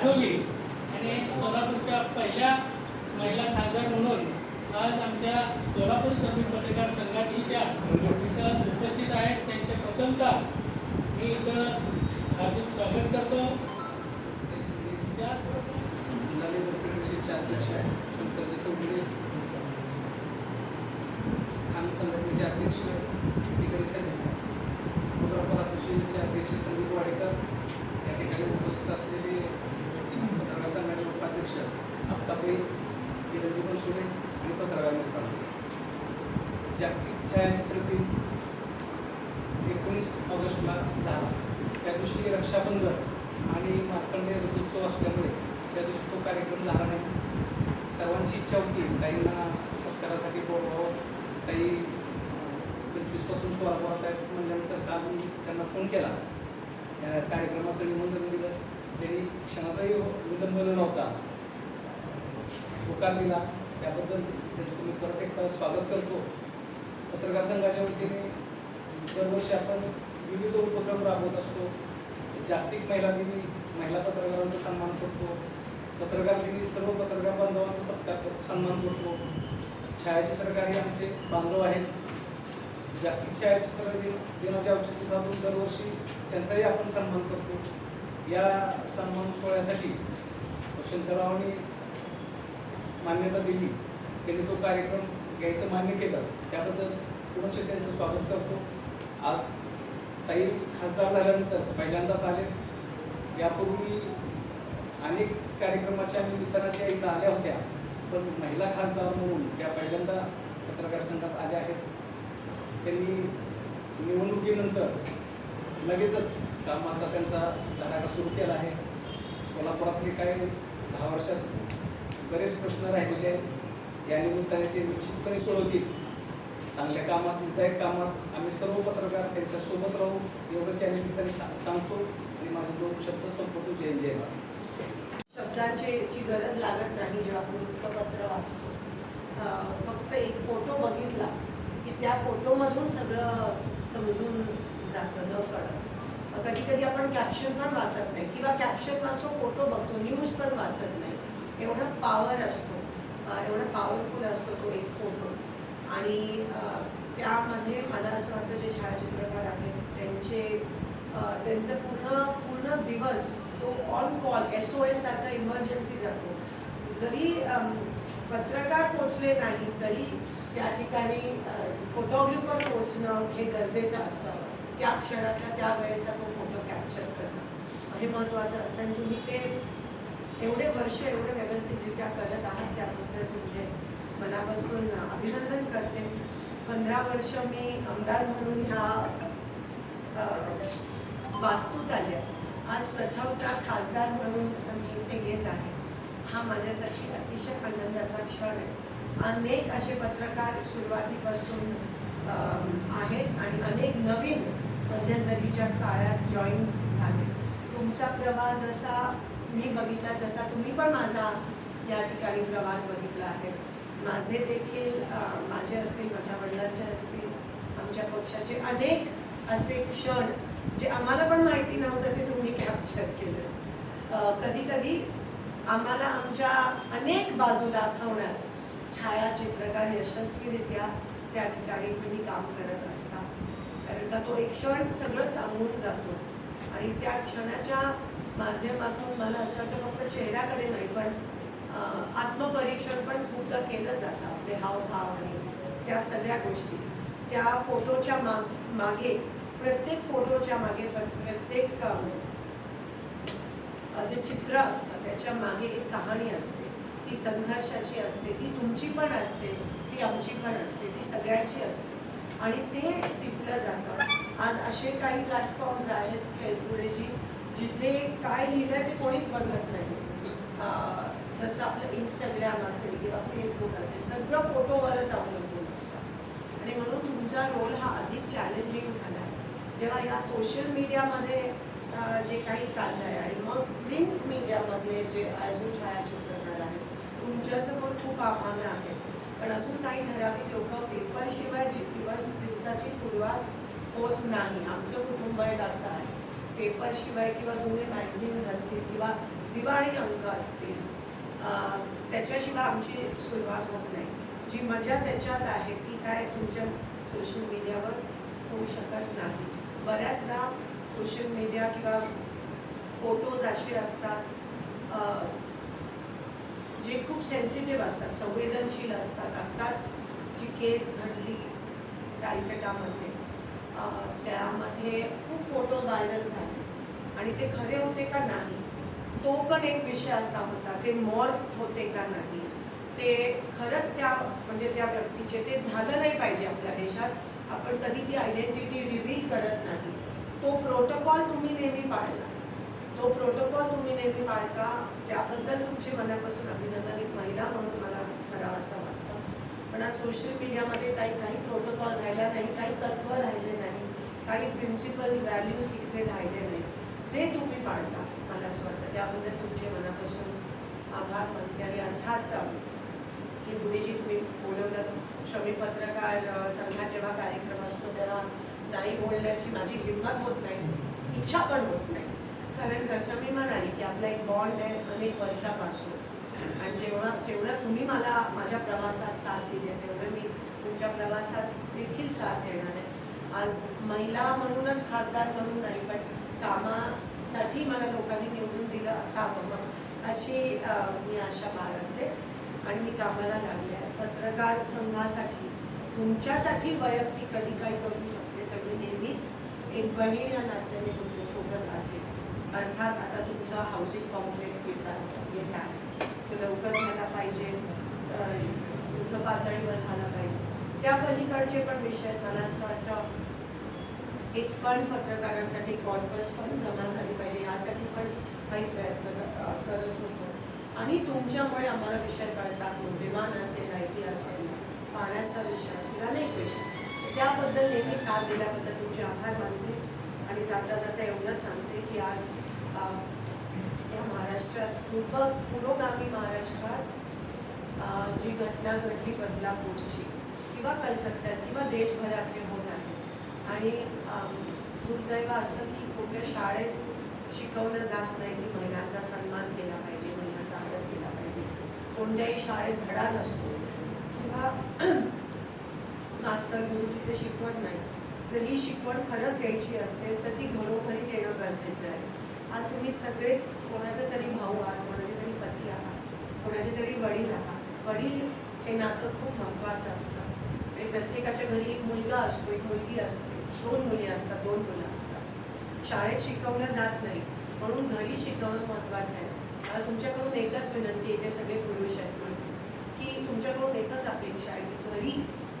आठवली आणि सोलापूरच्या पहिल्या महिला खासदार म्हणून आज आमच्या सोलापूर श्रमिक पत्रकार संघातील त्या इथं उपस्थित आहेत. त्यांचे प्रथमता मी इथं हार्दिक स्वागत करतो. त्याचबरोबर जिल्हा लेबर अध्यक्ष आहे शंकर चौगुले खान संघटनेचे अध्यक्ष साहेब. असोसिएशनचे अध्यक्ष संदीप वाडेकर या ठिकाणी उपस्थित असलेले पत्रकार संघाचे उपाध्यक्ष आप्ताबाई किरणजी बनसोडे आणि पत्रकार मित्रांनो जागतिक छायाचित्र दिन एकोणीस ऑगस्टला झाला. त्या दिवशी रक्षाबंधन आणि मार्कंडे ऋतुत्सव असल्यामुळे त्या दिवशी तो कार्यक्रम झाला नाही. सर्वांची इच्छा होती काहींना सत्कारासाठी बोलवावं. काही पंचवीसपासून सोळा पोरात आहेत म्हणल्यानंतर काल मी त्यांना फोन केला. कार्यक्रमाचं निमंत्रण दिलं. त्यांनी क्षणाचाही विलंब न नव्हता होकार दिला. त्याबद्दल त्यांचं मी परत एकदा स्वागत करतो. पत्रकार संघाच्या वतीने दरवर्षी आपण विविध उपक्रम राबवत असतो. जागतिक महिला दिनी महिला पत्रकारांचा सन्मान करतो. पत्रकार दिनी सर्व पत्रकार बांधवांचा सत्कार करतो सन्मान करतो. छायाचित्रकार हे आमचे बांधव आहेत. जागतिक छायाचित्र दिन दिनाच्या औचित्य साधून दरवर्षी त्यांचाही आपण सन्मान करतो. या सन्मान सोहळ्यासाठी शंकररावांनी मान्यता दिली. त्यांनी तो कार्यक्रम घ्यायचं मान्य केलं. त्याबद्दल पुनश्च त्यांचं स्वागत करतो. आज ताई खासदार झाल्यानंतर पहिल्यांदाच आले. यापूर्वी अनेक कार्यक्रमाच्या निमित्तानं त्या इथं आल्या होत्या. पण महिला खासदार म्हणून त्या पहिल्यांदा पत्रकार संघात आल्या आहेत. त्यांनी निवडणुकीनंतर लगेचच कामाचा त्यांचा धडाका सुरू केला आहे. सोलापुरातले काही दहा वर्षात बरेच प्रश्न राहिलेले आहेत. या निमित्ताने ते निश्चितपणे सोडवतील. चांगल्या कामात विधायक कामात आम्ही सर्व पत्रकार त्यांच्यासोबत राहू. एवढंच या निमित्ताने सांगतो. आणि माझे दोन शब्द संपवतो. जय जय भारत. शब्दांची ची गरज लागत नाही जेव्हा आपण वृत्तपत्र वाचतो. फक्त एक फोटो बघितला की त्या फोटोमधून सगळं समजून जातं न कळत. कधी कधी आपण कॅप्शन पण वाचत नाही. किंवा कॅप्शन वाचतो फोटो बघतो न्यूज पण वाचत नाही. एवढा पॉवर असतो. एवढा पॉवरफुल असतो तो एक फोटो आणि त्यामध्ये मला असं वाटतं जे छायाचित्रकार आहेत त्यांचे त्यांचं पूर्ण पूर्ण दिवस तो on call S O S सारखा इमर्जन्सी जातो. जरी पत्रकार पोचले नाही तरी त्या ठिकाणी फोटोग्राफर पोचणं हे गरजेचं असतं. त्या क्षणातला त्या वेळेचा तो फोटो कॅप्चर करणं. हे महत्त्वाचं असतं. आणि तुम्ही ते एवढे वर्ष एवढे व्यवस्थितरित्या करत आहात त्याबद्दल तुमचे मनापासून अभिनंदन करते. पंधरा वर्ष मी आमदार म्हणून ह्या वास्तूत आल्या आज प्रथमता खासदार म्हणून मी इथे येत आहे. हा माझ्यासाठी अतिशय आनंदाचा क्षण आहे. अनेक असे पत्रकार सुरुवातीपासून आहेत आणि अनेक नवीन मध्यंतरीच्या काळात जॉईन झाले. तुमचा प्रवास असा मी बघितला तसा तुम्ही पण माझा या ठिकाणी प्रवास बघितला आहे. माझे देखील माझे असतील माझ्या वडिलांचे असतील आमच्या पक्षाचे अनेक असे क्षण जे आम्हाला पण माहिती नव्हतं ते तुम्ही कॅप्चर केलं. कधी कधी आम्हाला आमच्या अनेक बाजू दाखवण्यात छायाचित्रकार यशस्वीरित्या त्या ठिकाणी तुम्ही काम करत असता. कारण का तो एक क्षण सगळं सांगून जातो. आणि त्या क्षणाच्या माध्यमातून मला असं वाटतं फक्त चेहऱ्याकडे नाही पण आत्मपरीक्षण पण खूपदा केलं जातं आपले हावभाव आणि त्या सगळ्या गोष्टी. त्या फोटोच्या माग मागे प्रत्येक फोटोच्या मागे प्रत्येक जे चित्र असतं त्याच्यामागे एक कहाणी असते. ती संघर्षाची असते ती तुमची पण असते ती आमची पण असते ती सगळ्यांची असते. आणि ते टिपलं जातं. आज असे काही प्लॅटफॉर्म्स आहेत खेळपुढेची जिथे काय लिहिलंय ते कोणीच बघत नाही. जसं आपलं इंस्टाग्राम असेल किंवा फेसबुक असेल सगळं फोटोवरच अवलंबून असतं. आणि म्हणून तुमचा रोल हा अधिक चॅलेंजिंग झाला आहे जेव्हा या सोशल मीडियामध्ये जे काही चाललं आहे आणि मग प्रिंट मीडियामधले जे अजून छायाचित्रकार आहेत तुमच्यासमोर खूप आव्हानं आहेत. पण अजून काही ठराविक लोक पेपरशिवाय जी किंवा दिवसाची सुरुवात होत नाही. आमचं कुटुंब एक असं आहे. पेपरशिवाय किंवा जुने मॅगझिन्स असतील किंवा दिवाळी अंक असतील त्याच्याशिवाय आमची सुरुवात होत नाही. जी मजा त्याच्यात आहे ती काय तुमच्या सोशल मीडियावर होऊ शकत नाही. बऱ्याचदा सोशल मीडिया किंवा फोटोज असे असतात जे खूप सेन्सिटिव्ह असतात संवेदनशील असतात. आत्ताच जी केस घडली कॅलकटामध्ये त्यामध्ये खूप फोटो व्हायरल झाले. आणि ते खरे होते का नाही तो पण एक विषय असा होता ते मॉर्फ होते का नाही ते खरंच त्या म्हणजे त्या व्यक्तीचे ते झालं नाही पाहिजे आपल्या देशात. आपण कधी ती आयडेंटिटी रिव्हील करत नाही. तो प्रोटोकॉल तुम्ही नेहमी पाळला. तो प्रोटोकॉल तुम्ही नेहमी पाळता. त्याबद्दल तुमचे मनापासून अभिनंदन. एक महिला म्हणून मला करावं असं वाटतं. पण आज सोशल मीडियामध्ये काही काही प्रोटोकॉल राहिला नाही काही तत्त्व राहिले नाही काही प्रिन्सिपल्स व्हॅल्यूज तिथे राहिले नाही. जे तुम्ही पाळता मला असं वाटतं. त्याबद्दल तुमचे मनापासून आभार मानते आणि अर्थात हे गुरुजी तुम्ही बोलवलं. श्रमी पत्रकार संघात जेव्हा कार्यक्रम असतो तेव्हा नाही बोलण्याची माझी हिंमत होत नाही इच्छा पण होत नाही. कारण जसं मी म्हणाली की आपला एक बॉन्ड आहे अनेक वर्षापासून. आणि जेव्हा जेवढं तुम्ही मला माझ्या प्रवासात साथ दिली आहे तेवढं मी तुमच्या प्रवासात देखील साथ देणार आहे. आज महिला म्हणूनच खासदार म्हणून नाही पण कामासाठी मला लोकांनी निवडून दिलं असावं मग अशी मी आशा बाळगते. आणि मी कामाला लागले आहे. पत्रकार संघासाठी तुमच्यासाठी वैयक्तिक कधी काही करू शकते तर मी नेहमीच एक बहीण या नात्याने तुमच्यासोबत असेल. अर्थात आता तुमचं हाऊसिंग कॉम्प्लेक्स येतात येत आहे. तो लवकर झाला पाहिजे युद्ध पातळीवर झाला पाहिजे. त्या पलीकडचे पण विषय मला असं वाटतं एक फंड पत्रकारांसाठी कॉर्पस फंड जमा झाली पाहिजे यासाठी पण काही प्रयत्न करत होतो. आणि तुमच्यामुळे आम्हाला विषय कळतात विमान असेल आय टी असेल पाण्याचा विषय असेल अनेक विषय. त्याबद्दल नेहमी साथ दिल्याबद्दल तुमचे आभार मानते. आणि जाता जाता एवढंच सांगते की आज महाराष्ट्रात पूर्व पुरोगामी महाराष्ट्रात जी घटना घडली बदलापूरची किंवा कलकत्त्यात किंवा देशभरातली होत आहे आणि दुर्दैव असं की कुठल्या शाळेत शिकवलं जात नाही की महिलांचा सन्मान केला पाहिजे महिलांचा आदर केला पाहिजे. कोणत्याही शाळेत धडा नसतो. किंवा मास्तर गुरुची ते शिकवण नाही जर ही शिकवण खरंच द्यायची असेल तर ती घरोघरी देणं गरजेचं आहे. आज तुम्ही सगळे कोणाचे तरी भाऊ आहात कोणाचे तरी पती आहात कोणाचे तरी वडील आहात. वडील हे नातं खूप महत्त्वाचं असतं. आणि प्रत्येकाच्या घरी एक मुलगा असतो एक मुलगी असते. दोन मुली असतात दोन मुलं असतात. शाळेत शिकवलं जात नाही. म्हणून घरी शिकवणं महत्त्वाचं आहे. मला तुमच्याकडून एकच विनंती आहे ते सगळे पुरुष आहेत म्हणून की तुमच्याकडून एकच अपेक्षा आहे की घरी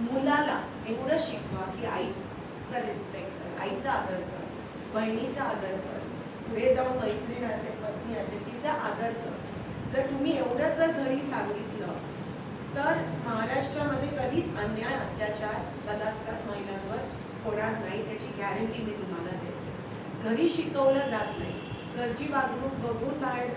मुलाला एवढं शिकवा की आईचा रिस्पेक्ट कर आईचा आदर कर बहिणीचा आदर कर. पुढे जाऊन मैत्रीण असेल पत्नी असेल तिचा आदर कर. जर तुम्ही एवढं जर घरी सांगितलं तर महाराष्ट्रामध्ये कधीच अन्याय अत्याचार बलात्कार महिलांवर होणार नाही त्याची गॅरंटी मी तुम्हाला देते. घरी शिकवलं जात नाही. घरची वागणूक बघून बाहेर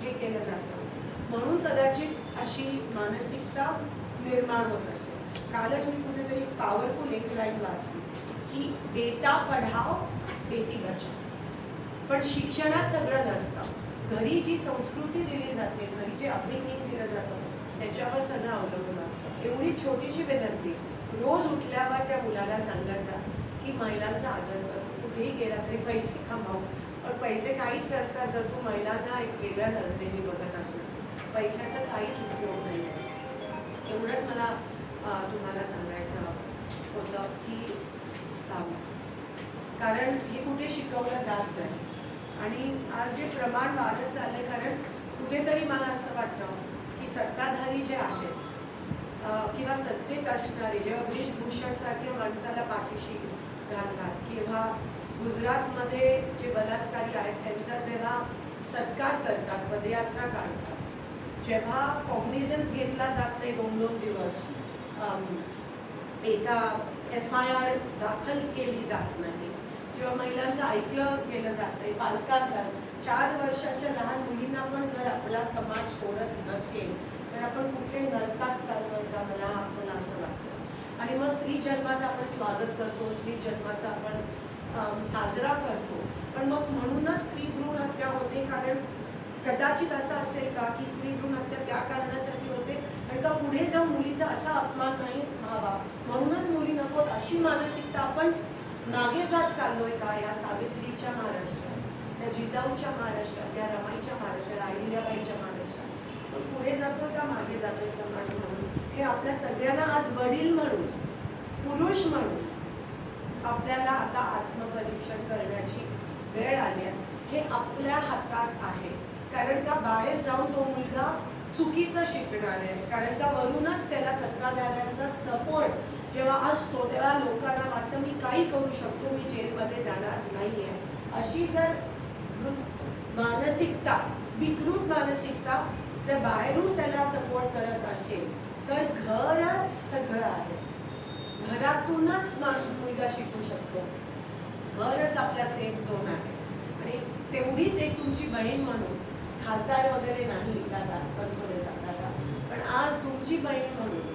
हे केलं जातं. म्हणून कदाचित अशी मानसिकता निर्माण होत असेल. कालच मी कुठेतरी पॉवरफुल एक लाईन वाचली की बेटा पढाव बेटी बचाव पण शिक्षणात सगळं नसतं. घरी जी संस्कृती दिली जाते घरी जे अपलिंगिंग दिलं जातं त्याच्यावर सगळं अवलंबून असतं. एवढी छोटीशी विनंती रोज उठल्यावर त्या मुलाला सांगत जा की महिलांचा आदर कर तू कुठेही गेला तरी पैसे कमाव. पण पैसे काहीच नसतात जर तू महिलांना एक वेगळ्या नजरेने बघत असू पैशाचा काहीच उपयोग नाही. आहे एवढंच मला तुम्हाला सांगायचं होतं की कारण हे कुठे शिकवलं जात नाही. आणि आज जे प्रमाण वाढत चाललंय कारण कुठेतरी मला असं वाटतं की सत्ताधारी जे आहेत किंवा सत्तेत असणारे जेव्हा ब्रिजभूषण सारख्या माणसाला पाठीशी घालतात किंवा गुजरातमध्ये जे बलात्कारी आहेत त्यांचा जेव्हा सत्कार करतात पदयात्रा काढतात जेव्हा कॉग्निझन्स घेतला जात नाही दोन दोन दिवस एका एफ आय आर दाखल केली जात नाही. किंवा महिलांचं ऐकलं केलं जात नाही पालकांचा चार वर्षाच्या लहान मुलींना पण जर आपला समाज सोडत नसेल तर आपण कुठे नरकात चालवत का मला? आपण असं वाटतं. आणि मग स्त्री जन्माचं आपण स्वागत करतो स्त्री जन्माचा आपण साजरा करतो. पण मग म्हणूनच स्त्री भ्रूण हत्या होते कारण कदाचित असं असेल का की स्त्री भ्रूण हत्या त्या कारणासाठी होते? आणि का पुढे जाऊन मुलीचा असा अपमान नाही व्हावा? म्हणूनच मुली नको अशी मानसिकता आपण मागे जात चाललोय का या सावित्रीच्या महाराष्ट्रात? त्या जिजाऊच्या महाराष्ट्रात त्या रमाईच्या महाराष्ट्रात अहिल्याबाईच्या महाराष्ट्रात? पण पुढे जातोय का मागे जातोय समाज म्हणून? हे आपल्या सगळ्यांना आज वडील म्हणून पुरुष म्हणून आपल्याला आता आत्मपरीक्षण करण्याची वेळ आली आहे. हे आपल्या हातात आहे. कारण का बाहेर जाऊन तो मुलगा चुकीचं शिकणार आहे. कारण का वरूनच त्याला सत्ताधाऱ्यांचा सपोर्ट जेव्हा असतो तेव्हा लोकांना वाटतं मी काही करू शकतो मी जेलमध्ये जाणार नाही आहे अशी जर वृ- मानसिकता विकृत मानसिकता जर बाहेरून त्याला सपोर्ट करत असेल तर घरच सगळं आहे. घरातूनच मा- मुलगा शिकू शकतो. घरच आपला सेफ झोन आहे. आणि तेवढीच एक तुमची बहीण म्हणून खासदार वगैरे नाही दादा सोने जातात पण आज तुमची बहीण म्हणून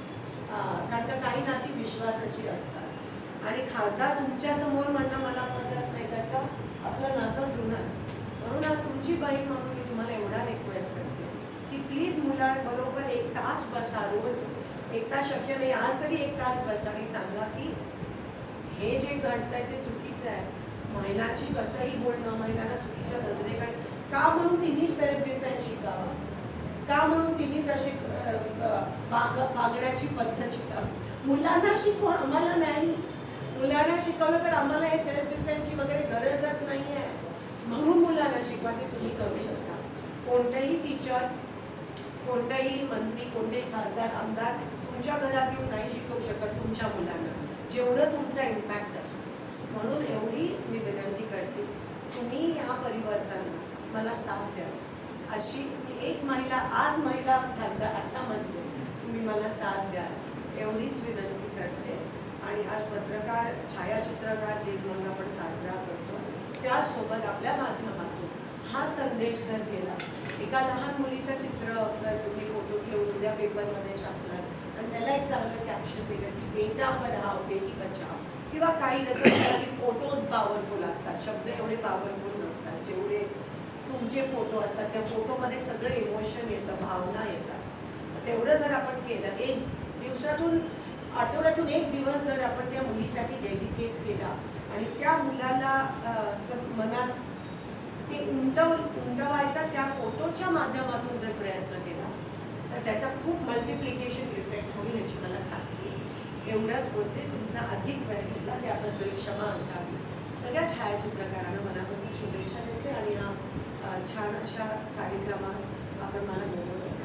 कारण का काही नाती विश्वासाची असतात. आणि खासदार तुमच्यासमोर म्हणणं मला पटत नाही तर का आपलं नातं जुनं म्हणून आज तुमची बहीण म्हणून मी तुम्हाला एवढा रिक्वेस्ट करते की प्लीज मुलांबरोबर एक तास बसा रोज. एक तास शक्य नाही आज तरी एक तास बसा आणि सांगा की हे जे घडतंय ते चुकीचं आहे. महिलांची कसंही बोलणं महिलांना चुकीच्या नजरेकडे का म्हणून तिन्ही सेल्फ डिफेन्स शिकावं? का म्हणून तिने जशी अ, वागण्याची पद्धत शिकावी मुलांना शिकवा आम्हाला नाही. मुलांना शिकवलं तर आम्हाला हे सेल्फ डिफेन्सची वगैरे गरजच नाही आहे. म्हणून मुलांना शिकवा ते तुम्ही करू शकता. कोणतंही टीचर कोणताही मंत्री कोणतेही खासदार आमदार तुमच्या घरात येऊन नाही शिकवू शकत तुमच्या मुलांना. जेवढं तुमचा इम्पॅक्ट असतो. म्हणून एवढी मी विनंती करते तुम्ही ह्या परिवर्तनाला मला साथ द्या. अशी एक महिला आज महिला खासदार आता म्हणते तुम्ही मला साथ द्या. एवढीच विनंती करते. आणि आज पत्रकार छायाचित्रकार दिन म्हणून आपण साजरा करतो. त्यासोबत आपल्या माध्यमातून हा संदेश जर गेला एका लहान मुलीचं चित्र जर तुम्ही फोटो घेऊन उद्या पेपरमध्ये छापलात आणि त्याला एक चांगलं कॅप्शन दिलं की बेटा पढाव बेटी बचाव. किंवा काही जसं की फोटोज पॉवरफुल असतात. शब्द एवढे पॉवरफुल तुमचे फोटो असतात त्या फोटोमध्ये सगळं इमोशन येतं भावना येतात. तेवढं जर आपण केलं एक दिवसातून आठवड्यातून एक दिवस जर आपण त्या मुलीसाठी डेडिकेट केला आणि त्या मुलाला जर मनात ते उमटव उमटवायचा त्या फोटोच्या माध्यमातून जर प्रयत्न केला तर त्याचा खूप मल्टिप्लिकेशन इफेक्ट होईल याची मला खात्री आहे. एवढंच बोलते तुमचा अधिक वेळ घेतला त्याबद्दल क्षमा असावी. सगळ्या छायाचित्रकारांना मनापासून शुभेच्छा देते आणि या अं, छान अशा कार्यक्रमात